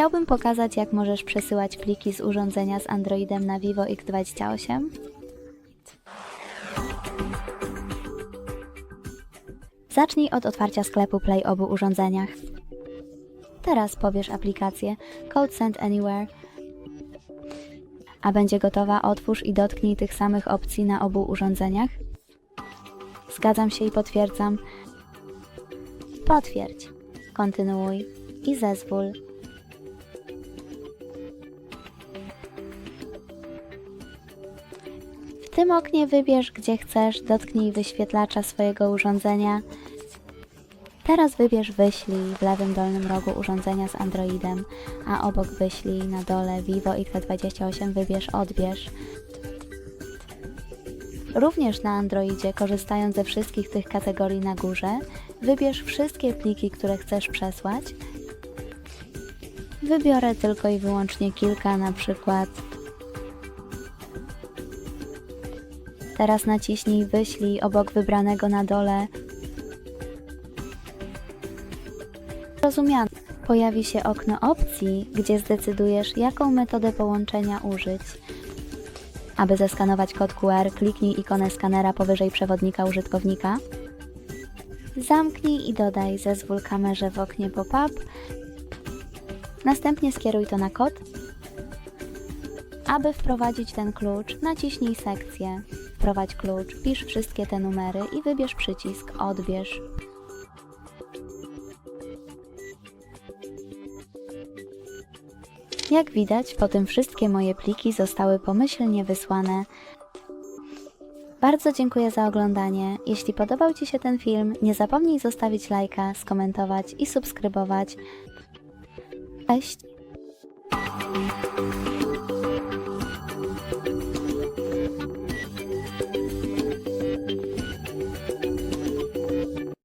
Chciałbym pokazać, jak możesz przesyłać pliki z urządzenia z Androidem na Vivo X28. Zacznij od otwarcia sklepu Play obu urządzeniach. Teraz pobierz aplikację Code Send Anywhere, a będzie gotowa, otwórz i dotknij tych samych opcji na obu urządzeniach. Zgadzam się i potwierdzam. Potwierdź, kontynuuj i zezwól. W tym oknie wybierz gdzie chcesz, dotknij wyświetlacza swojego urządzenia. Teraz wybierz wyślij w lewym dolnym rogu urządzenia z Androidem, a obok wyślij na dole Vivo X28 wybierz odbierz. Również na Androidzie, korzystając ze wszystkich tych kategorii na górze, wybierz wszystkie pliki, które chcesz przesłać. Wybiorę tylko i wyłącznie kilka, na przykład Teraz naciśnij wyślij obok wybranego na dole. Rozumiano. Pojawi się okno opcji, gdzie zdecydujesz, jaką metodę połączenia użyć. Aby zeskanować kod QR, kliknij ikonę skanera powyżej przewodnika użytkownika. Zamknij i dodaj zezwól kamerze w oknie pop-up. Następnie skieruj to na kod. Aby wprowadzić ten klucz, naciśnij sekcję. Wprowadź klucz, pisz wszystkie te numery i wybierz przycisk Odbierz. Jak widać, po tym wszystkie moje pliki zostały pomyślnie wysłane. Bardzo dziękuję za oglądanie. Jeśli podobał Ci się ten film, nie zapomnij zostawić lajka, skomentować i subskrybować. Cześć!